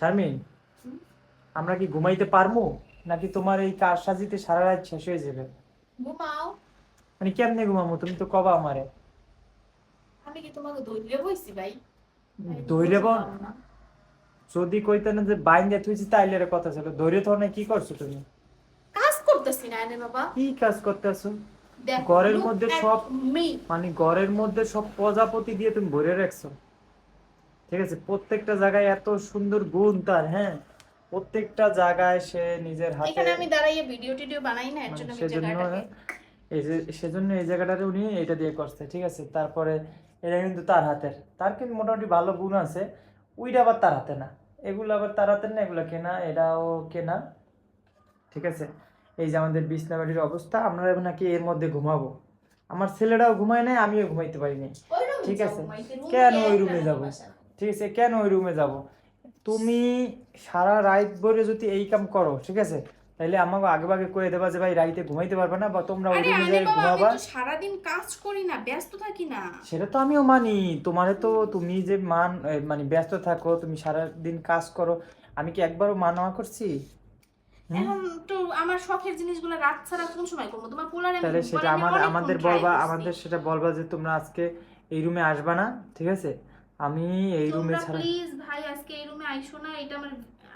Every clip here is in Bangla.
শারমিন আমরা কি ঘুমাইতে পারব নাকি তোমার এই কাজ সাজিতে সারা রাত শেষ হয়ে যাবে? ঘুমাও। মানে কেমনে ঘুমামো? তুমি তো কবা আমারে। আমি কি তোমাকে দৌড়ে বইছি ভাই? ধৈর্য বল। যদি কইতে না যে বাইন্দে তুইছি তাইলে এর কথা ছিল। ধৈর্য তো না কি করছ তুমি? কাজ করতেছি না এনে বাবা। কি কাজ করতেছো? ঘরের মধ্যে সব- মানে ঘরের মধ্যে সব প্রজাপতি দিয়ে তুমি ভরে রাখছো। ঠিক আছে? প্রত্যেকটা জায়গায় এত সুন্দর গুণ তার হ্যাঁ? প্রত্যেকটা জায়গায় সে নিজের হাতে এখানে আমি দাঁড়াইয়ে ভিডিও টিডিও বানাই না এর মানে জন্য আমি সেজন্য জায়গাটাকে এই যে সেজন্য এই জায়গাটারে উনি এটা দিয়ে করছে ঠিক আছে? তারপরে এটা কিন্তু তার হাতের। তার কিন্তু মোটামুটি ভালো গুণ আছে। ওইটা আবার তার হাতে না। এগুলো আবার তার হাতের না এগুলো কেনা এটাও কেনা। ঠিক আছে? এই যে আমাদের বিছনাবাড়ির অবস্থা আমরা এখন নাকি এর মধ্যে ঘুমাবো। আমার ছেলেটাও ঘুমায় নাই আমিও ঘুমাইতে পারিনি। ঠিক আছে। কেন ওই রুমে যাব? ঠিক আছে কেন ওই রুমে যাব? তুমি সারা রাত ভরে যদি এই কাম করো ঠিক আছে? তাহলে আমাকে আগে ভাগে কয়ে দেবা যে ভাই রাইতে ঘুমাইতে পারবে না বা তোমরা ওই রুমে যাই ঘুমাবা। তো সারাদিন কাজ করি না ব্যস্ত থাকি না। সেটা তো আমিও মানি। তোমারে তো তুমি যে মান মানে ব্যস্ত থাকো তুমি সারা দিন কাজ করো আমি কি একবারও মানা করছি? হুম? এখন তো আমার শখের জিনিসগুলো রাত ছাড়া কোন সময় করব? তোমার পোলারে তাহলে সেটা আমাদের আমাদের বলবা আমাদের সেটা বলবা যে তোমরা আজকে এই রুমে আসবা না ঠিক আছে? আমি এই রুমে ছাড়া প্লিজ ভাই আজকে এই রুমে আইসো না এটা আমার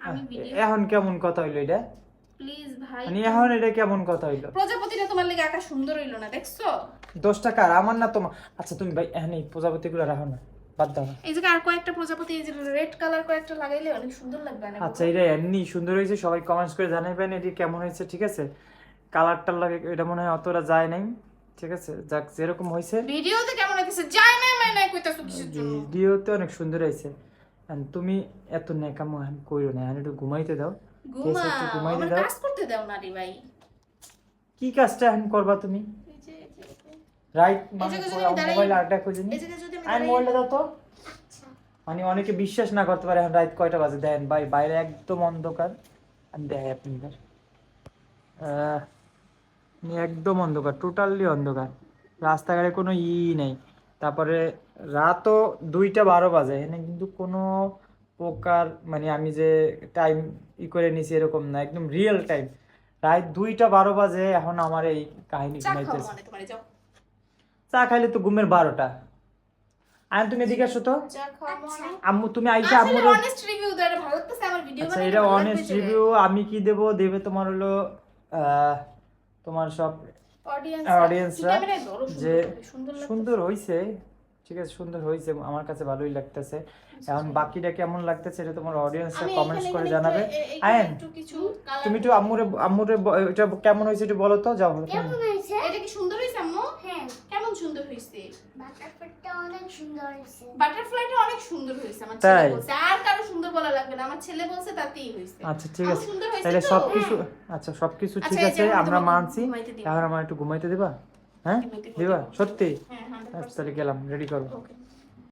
আমি ভিডিও এখন কেমন কথা হইল এটা? প্লিজ ভাই মানে এখন এটা কেমন কথা হইল? প্রজাপতিটা তোমার লেগে আঁকা সুন্দর হইল না দেখছ? দশ টাকা আমার না তোমার আচ্ছা তুমি ভাই এখন এই প্রজাপতি গুলো রাখো না বাদ দাও এই জায়গায় আর কয়েকটা প্রজাপতি এই যে রেড কালার কয়েকটা লাগাইলে অনেক সুন্দর লাগবে না আচ্ছা এটা এমনি সুন্দর হয়েছে সবাই কমেন্টস করে জানাবেন এটি কেমন হয়েছে ঠিক আছে? কালারটার লাগে এটা মনে হয় অতটা যায় নাই ঠিক আছে? যাক যেরকম হয়েছে। ভিডিওতে কেমন হয়েছে যায় না মানে ভিডিওতে অনেক সুন্দর And তুমি এত নেকামো এখন কইরো না এখন একটু ঘুমাইতে দাও। ঘুমাইতে দাও। কাজ করতে দাও না রে ভাই। কি কাজটা এখন করবা তুমি। রাইট মানে মোবাইল আরেকটা খুঁজে নি। আইন মোবাইলটা দাও তো। মানে অনেকে বিশ্বাস না করতে পারে এখন রাত কয়টা বাজে? দেন ভাই বাইরে একদম অন্ধকার। আমি দেখাই আপনাদের একদম অন্ধকার টোটালি অন্ধকার। রাস্তাঘাটে কোনো ই নেই। তারপরে রাতও দুইটা বারো বাজে এখানে কিন্তু কোনো প্রকার মানে আমি যে টাইম ই করে নিছি এরকম না একদম রিয়েল টাইম রাত দুইটা বারো বাজে এখন আমার এই কাহিনী ঘুমাইতেছে। মানে চা খাইলে তো ঘুমের বারোটা। আর তুমি এদিকে আসো তো। খাও মানে? আম্মু তুমি আইসা আম্মুর অনেস্ট রিভিউ দাও ভালো লাগতেছে আমার ভিডিও আচ্ছা এটা অনেস্ট রিভিউ আমি কি দেব? দেবে তোমার হলো তোমার সব ধরো যে। সুন্দর হইছে। ঠিক আছে সুন্দর হইছে আমার কাছে ভালোই লাগতেছে। এখন বাকিটা কেমন লাগতেছে এটা তোমার অডিয়েন্সরা কমেন্টস করে জানাবে। আয়েন তুমি একটু আম্মুরে আম্মুরে এটা কেমন হয়েছে একটু বলো তো যাও। কেমন হয়েছে? এটা কি সুন্দর হয়েছে আম্মু? হ্যাঁ। কেমন সুন্দর হয়েছে? বাটারফ্লাইটা অনেক সুন্দর হয়েছে। বাটারফ্লাইটা অনেক সুন্দর হয়েছে আমার তাই? ছেলে বলছে। আর কারও সুন্দর বলা লাগবে না আমার ছেলে বলছে তাতেই হয়েছে। আচ্ছা ঠিক আছে। তাহলে? সবকিছু আচ্ছা সবকিছু আচ্ছা, ঠিক আছে আমরা মানছি। এখন আমার একটু ঘুমাইতে দিবা? হ্যাঁ? দিবা। সত্যি? হ্যাঁ, 100% আচ্ছা তাহলে গেলাম রেডি করব Okay.